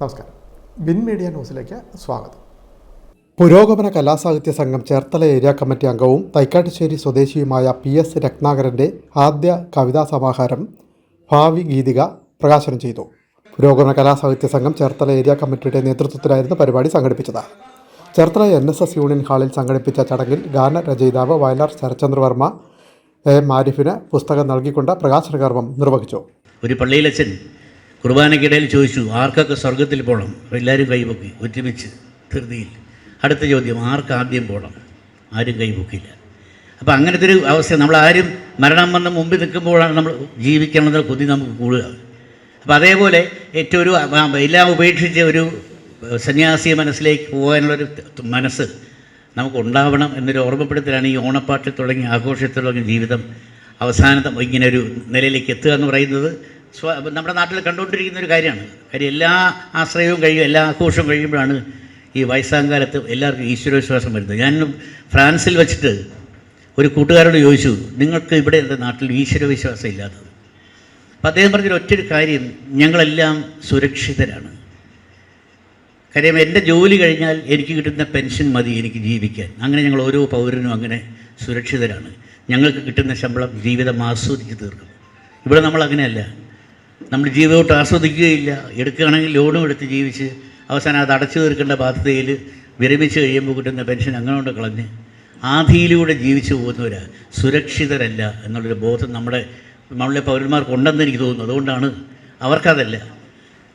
നമസ്കാരം. Bin media ന്യൂസിലേക്ക് സ്വാഗതം. പുരോഗമന കലാസാഹിത്യ സംഘം ചേർത്തല ഏരിയ കമ്മിറ്റി അംഗവും തൈക്കാട്ടുശ്ശേരി സ്വദേശിയുമായ പി എസ് രത്നാകരന്റെ ആദ്യ കവിതാ സമാഹാരം ഭാവി ഗീതിക പ്രകാശനം ചെയ്തു. പുരോഗമന കലാസാഹിത്യ സംഘം ചേർത്തല ഏരിയ കമ്മിറ്റിയുടെ നേതൃത്വത്തിലായിരുന്നു പരിപാടി സംഘടിപ്പിച്ചത്. Cherthala N S S union ഹാളിൽ സംഘടിപ്പിച്ച ചടങ്ങിൽ ഗാനരചയിതാവ് വയലാർ ശരചന്ദ്രവർമ്മ എ. മാരിഫിന് പുസ്തകം നൽകിക്കൊണ്ട് പ്രകാശന കർമ്മം നിർവഹിച്ചു. ഒരു പള്ളിയിലച്ഛൻ കുർബാനയ്ക്കിടയിൽ ചോദിച്ചു ആർക്കൊക്കെ സ്വർഗത്തിൽ പോകണം എല്ലാവരും കൈപൊക്കി. ഒരുമിച്ച് ധൃതിയിൽ. അടുത്ത ചോദ്യം ആർക്ക് ആദ്യം പോകണം ആരും കൈപൊക്കില്ല അപ്പോൾ അങ്ങനത്തെ ഒരു അവസ്ഥ. നമ്മൾ ആരും മരണം വന്ന് മുമ്പിൽ നിൽക്കുമ്പോഴാണ് നമ്മൾ ജീവിക്കണമെന്ന കൊതി നമുക്ക് കൂടുക. അപ്പോൾ അതേപോലെ ഏറ്റവും ഒരു എല്ലാം ഉപേക്ഷിച്ച് ഒരു സന്യാസി മനസ്സിലേക്ക് പോകാനുള്ളൊരു മനസ്സ് നമുക്ക് ഉണ്ടാവണം എന്നൊരു ഓർമ്മപ്പെടുത്തലാണ് ഈ ഓണപ്പാട്ടിൽ തുടങ്ങി ആഘോഷത്തിൽ തുടങ്ങിയ ജീവിതം അവസാനത്തെ ഇങ്ങനെ ഒരു നിലയിലേക്ക് എത്തുക എന്ന് പറയുന്നത്. സ്വ നമ്മുടെ നാട്ടിൽ കണ്ടുകൊണ്ടിരിക്കുന്ന ഒരു കാര്യമാണ്. കാര്യം എല്ലാ ആശ്രയവും കഴിയും എല്ലാ ആഘോഷവും കഴിയുമ്പോഴാണ് ഈ വയസ്സാങ്കാലത്ത് എല്ലാവർക്കും ഈശ്വരവിശ്വാസം വരുന്നത്. ഞാൻ ഫ്രാൻസിൽ വെച്ചിട്ട് ഒരു കൂട്ടുകാരോട് ചോദിച്ചു നിങ്ങൾക്ക് ഇവിടെ എന്റെ നാട്ടിൽ ഈശ്വരവിശ്വാസം ഇല്ലാത്തത്? അപ്പം അദ്ദേഹം പറഞ്ഞൊരു ഒറ്റൊരു കാര്യം ഞങ്ങളെല്ലാം സുരക്ഷിതരാണ്. കാര്യം എന്റെ ജോലി കഴിഞ്ഞാൽ എനിക്ക് കിട്ടുന്ന പെൻഷൻ മതി എനിക്ക് ജീവിക്കാൻ. അങ്ങനെ ഞങ്ങൾ ഓരോ പൗരനും അങ്ങനെ സുരക്ഷിതരാണ്. ഞങ്ങൾക്ക് കിട്ടുന്ന ശമ്പളം ജീവിതം ആസ്വദിച്ച് തീർക്കും. ഇവിടെ നമ്മൾ അങ്ങനെയല്ല. നമ്മൾ ജീവിതമോട്ട് ആസ്വദിക്കുകയില്ല. എടുക്കുകയാണെങ്കിൽ ലോണും എടുത്ത് ജീവിച്ച് അവസാനം അത് അടച്ചു തീർക്കേണ്ട ബാധ്യതയിൽ വിരമിച്ച് കഴിയുമ്പോൾ കിട്ടുന്ന പെൻഷൻ അങ്ങനെ കൊണ്ട് കളഞ്ഞ് ആധിയിലൂടെ ജീവിച്ചു പോകുന്നവരാ സുരക്ഷിതരല്ല എന്നുള്ളൊരു ബോധം നമ്മുടെ നമ്മളുടെ പൗരന്മാർക്കുണ്ടെന്ന് എനിക്ക് തോന്നുന്നു. അതുകൊണ്ടാണ് അവർക്കതല്ല.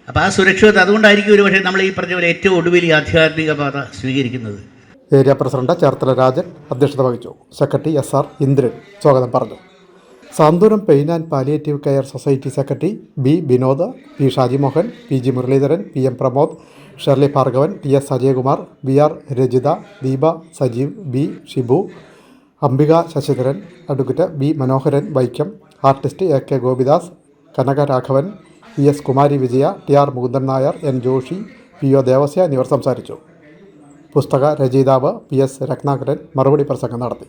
അപ്പോൾ ആ സുരക്ഷിതത്വം അതുകൊണ്ടായിരിക്കും ഒരു പക്ഷേ നമ്മൾ ഈ പറഞ്ഞ പോലെ ഏറ്റവും ഒടുവിൽ ഈ ആധ്യാത്മിക പാത സ്വീകരിക്കുന്നത്. ഏരിയ പ്രസിഡന്റ് ചേർത്തല രാജൻ അധ്യക്ഷത വഹിച്ചു. സെക്രട്ടറി എസ് ആർ ഇന്ദ്രൻ സ്വാഗതം പറഞ്ഞു. Santhwanam pain and palliative care society secretary B Vinod P Shajimohan P G. Muraleedharan P M Pramod Shirley Bhargavan T S Ajayakumar V R Rajitha Deepa Sajeev B Shibu Ambika Sasidharan advocate B Manoharan Vaikom artist A K Gopidas Kanaka Raghavan P S Kumari Vijaya T R Mukundan Nair N Joshi P O Devasya എന്നിവർ സംസാരിച്ചു. പുസ്തക രചയിതാവ് P S Ratnakaran മറുപടി പ്രസംഗം നടത്തി.